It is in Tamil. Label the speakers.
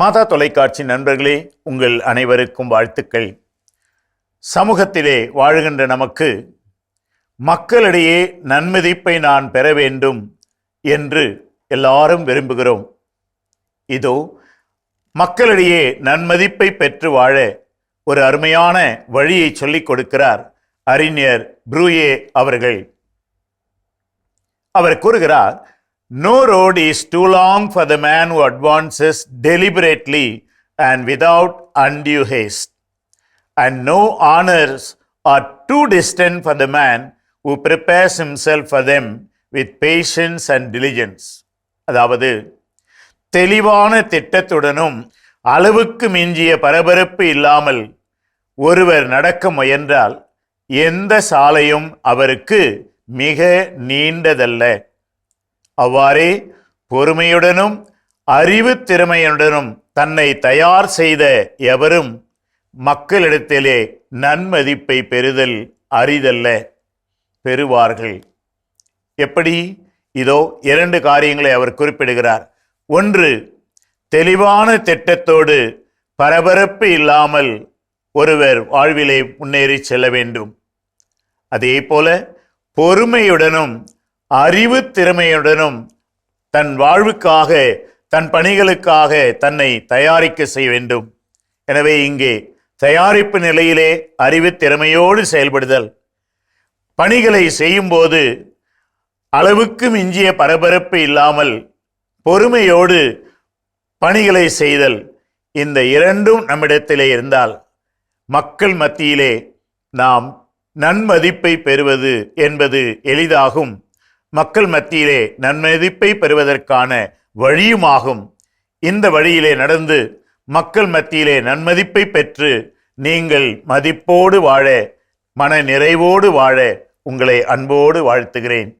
Speaker 1: மாதா தொலைக்காட்சி நண்பர்களே உங்கள் அனைவருக்கும் வாழ்த்துக்கள். சமூகத்திலே வாழுகின்ற நமக்கு மக்களிடையே நன்மதிப்பை நான் பெற வேண்டும் என்று எல்லாரும் விரும்புகிறோம். இதோ மக்களிடையே நன்மதிப்பை பெற்று வாழ ஒரு அருமையான வழியை சொல்லிக் கொடுக்கிறார் அறிஞர் ப்ரூயே அவர்கள். அவர் கூறுகிறார் no road is too long for the man who advances deliberately and without undue haste and no honors are too distant for the man who prepares himself for them with patience and diligence அதாவது தெளிவான திட்டத்துடனும் அளவுக்கு மிஞ்சிய பரபரப்பு இல்லாமல் ஒருவர் நடக்க முயன்றால் எந்த சாலையும் அவருக்கு மிக நீண்டதல்ல அவ்வாறே பொறுமையுடனும் அறிவு திறமையுடனும் தன்னை தயார் செய்த எவரும் மக்களிடத்திலே நன்மதிப்பை பெறுதல் அரிதல்ல. பெறுவார்கள். எப்படி? இதோ இரண்டு காரியங்களை அவர் குறிப்பிடுகிறார். ஒன்று தெளிவான திட்டத்தோடு பரபரப்பு இல்லாமல் ஒருவர் வாழ்விலே முன்னேறி செல்ல வேண்டும். அதே போல பொறுமையுடனும் அறிவு திறமையுடனும் தன் வாழ்வுக்காக தன் பணிகளுக்காக தன்னை தயாரிக்க செய்ய வேண்டும். எனவே இங்கே தயாரிப்பு நிலையிலே அறிவு திறமையோடு செயல்படுதல். பணிகளை செய்யும்போது அளவுக்கு மிஞ்சிய பரபரப்பு இல்லாமல் பொறுமையோடு பணிகளை செய்தல் இந்த இரண்டும் நம்மிடத்திலே இருந்தால் மக்கள் மத்தியிலே நாம் நன்மதிப்பை பெறுவது என்பது எளிதாகும். மக்கள் மத்தியிலே நன்மதிப்பை பெறுவதற்கான வழியுமாகும். இந்த வழியிலே நடந்து மக்கள் மத்தியிலே நன்மதிப்பை பெற்று நீங்கள் மதிப்போடு வாழ மன நிறைவோடு வாழ உங்களை அன்போடு வாழ்த்துகிறேன்.